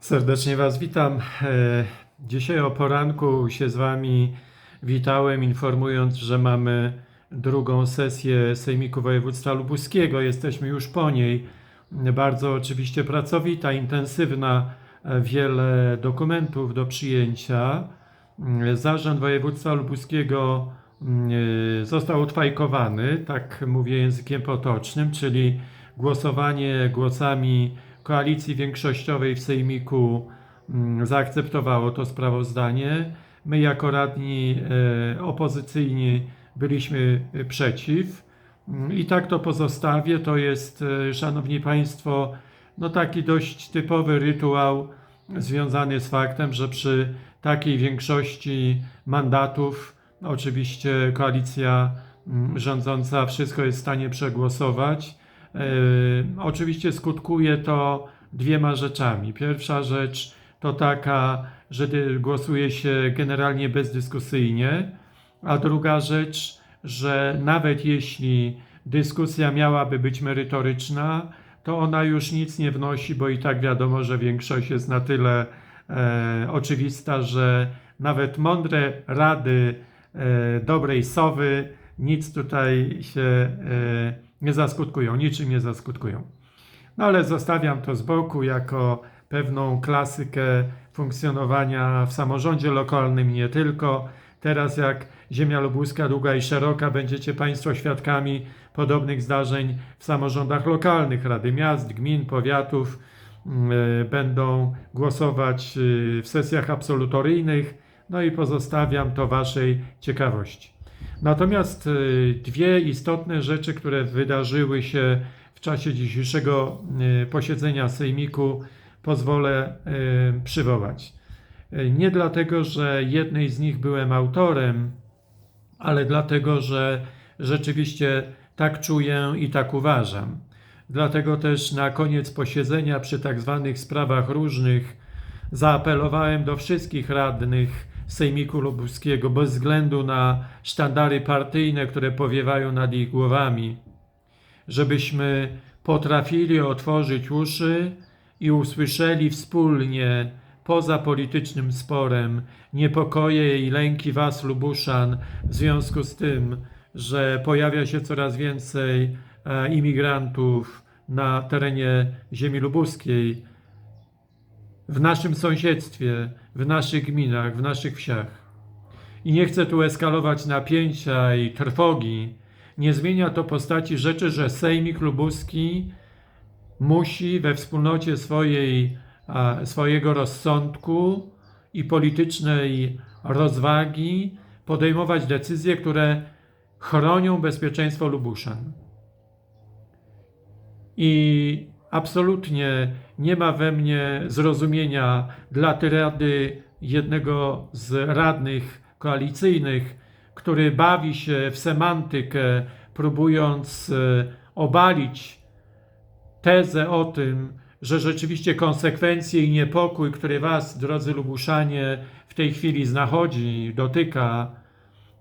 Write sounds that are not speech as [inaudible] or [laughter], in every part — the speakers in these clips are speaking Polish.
Serdecznie Was witam. E, Dzisiaj o poranku się z Wami witałem, informując, że mamy drugą sesję Sejmiku Województwa Lubuskiego. Jesteśmy już po niej. Bardzo oczywiście pracowita, intensywna, e, wiele dokumentów do przyjęcia. Mm, Zarząd Województwa Lubuskiego mm, e, został odfajkowany, tak mówię językiem potocznym, czyli głosowanie głosami koalicji większościowej w Sejmiku mm, zaakceptowało to sprawozdanie. My jako radni e, opozycyjni byliśmy e, przeciw. Mm, I tak to pozostawię. To jest, e, szanowni państwo, no taki dość typowy rytuał związany z faktem, że przy takiej większości mandatów oczywiście koalicja mm, rządząca wszystko jest w stanie przegłosować. E, Oczywiście skutkuje to dwiema rzeczami. Pierwsza rzecz to taka, że głosuje się generalnie bezdyskusyjnie, a druga rzecz, że nawet jeśli dyskusja miałaby być merytoryczna, to ona już nic nie wnosi, bo i tak wiadomo, że większość jest na tyle e, oczywista, że nawet mądre rady e, dobrej sowy nic tutaj się e, nie zaskutkują, niczym nie zaskutkują. No ale zostawiam to z boku jako pewną klasykę funkcjonowania w samorządzie lokalnym, nie tylko. Teraz jak ziemia lubuska długa i szeroka, będziecie Państwo świadkami podobnych zdarzeń w samorządach lokalnych. Rady miast, gmin, powiatów e, będą głosować y, w sesjach absolutoryjnych, no i pozostawiam to Waszej ciekawości. Natomiast y, dwie istotne rzeczy, które wydarzyły się w czasie dzisiejszego y, posiedzenia Sejmiku, pozwolę y, przywołać. Nie dlatego, że jednej z nich byłem autorem, ale dlatego, że rzeczywiście tak czuję i tak uważam. Dlatego też na koniec posiedzenia przy tak zwanych sprawach różnych zaapelowałem do wszystkich radnych Sejmiku Lubuskiego bez względu na sztandary partyjne, które powiewają nad ich głowami, żebyśmy potrafili otworzyć uszy i usłyszeli wspólnie, poza politycznym sporem, niepokoje i lęki Was, Lubuszan, w związku z tym, że pojawia się coraz więcej e, imigrantów na terenie ziemi lubuskiej, w naszym sąsiedztwie, w naszych gminach, w naszych wsiach. I nie chcę tu eskalować napięcia i trwogi. Nie zmienia to postaci rzeczy, że Sejmik Lubuski musi we wspólnocie swojej, swojego rozsądku i politycznej rozwagi podejmować decyzje, które chronią bezpieczeństwo Lubuszan. I absolutnie nie ma we mnie zrozumienia dla tyrady jednego z radnych koalicyjnych, który bawi się w semantykę, próbując e, obalić tezę o tym, że rzeczywiście konsekwencje i niepokój, który Was, drodzy Lubuszanie, w tej chwili znachodzi, dotyka,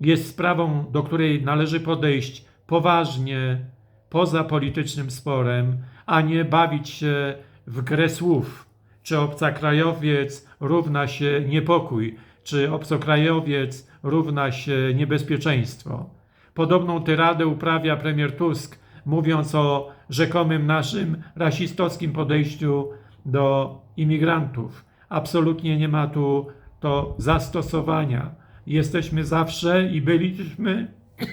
jest sprawą, do której należy podejść poważnie, poza politycznym sporem, a nie bawić się w grę słów. Czy obcokrajowiec równa się niepokój, czy obcokrajowiec równa się niebezpieczeństwo. Podobną tyradę uprawia premier Tusk, mówiąc o rzekomym naszym rasistowskim podejściu do imigrantów. Absolutnie nie ma tu to zastosowania. Jesteśmy zawsze i byliśmy [coughs]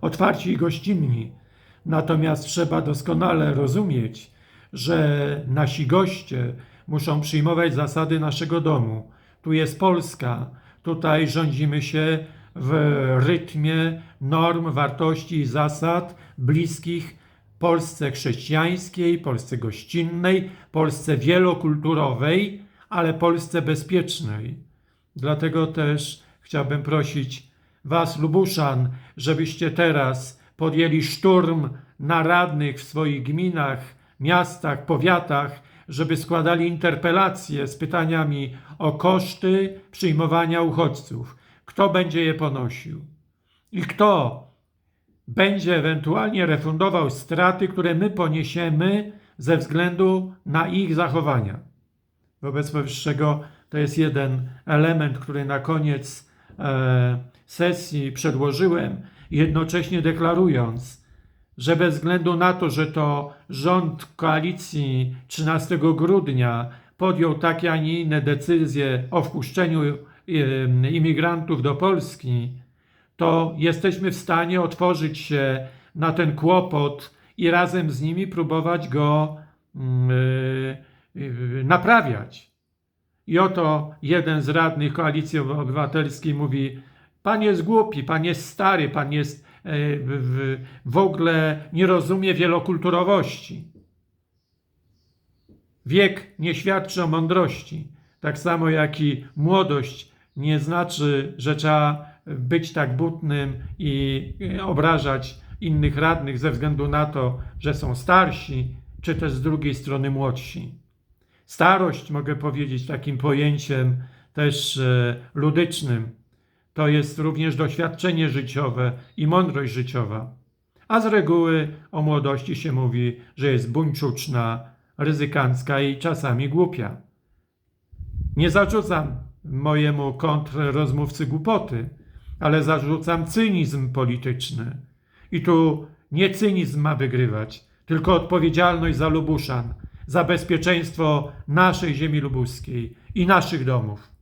otwarci i gościnni. Natomiast trzeba doskonale rozumieć, że nasi goście muszą przyjmować zasady naszego domu. Tu jest Polska, tutaj rządzimy się w rytmie norm, wartości i zasad bliskich Polsce chrześcijańskiej, Polsce gościnnej, Polsce wielokulturowej, ale Polsce bezpiecznej. Dlatego też chciałbym prosić Was, Lubuszan, żebyście teraz podjęli szturm na radnych w swoich gminach, miastach, powiatach, żeby składali interpelacje z pytaniami o koszty przyjmowania uchodźców. Kto będzie je ponosił? I kto będzie ewentualnie refundował straty, które my poniesiemy ze względu na ich zachowania. Wobec powyższego to jest jeden element, który na koniec e, sesji przedłożyłem, jednocześnie deklarując, że bez względu na to, że to rząd koalicji 13 grudnia podjął takie, a nie inne decyzje o wpuszczeniu e, imigrantów do Polski, to jesteśmy w stanie otworzyć się na ten kłopot i razem z nimi próbować go mm, y, y, naprawiać. I oto jeden z radnych Koalicji Obywatelskiej mówi: Pan jest głupi, pan jest stary, pan jest e, w, w, ogóle nie rozumie wielokulturowości. Wiek nie świadczy o mądrości. Tak samo jak i młodość nie znaczy, że trzeba być tak butnym i e, obrażać innych radnych ze względu na to, że są starsi, czy też z drugiej strony młodsi. Starość, mogę powiedzieć, takim pojęciem też e, ludycznym, to jest również doświadczenie życiowe i mądrość życiowa. A z reguły o młodości się mówi, że jest buńczuczna, ryzykancka i czasami głupia. Nie zarzucam mojemu kontrrozmówcy głupoty, ale zarzucam cynizm polityczny. I tu nie cynizm ma wygrywać, tylko odpowiedzialność za Lubuszan, za bezpieczeństwo naszej ziemi lubuskiej i naszych domów.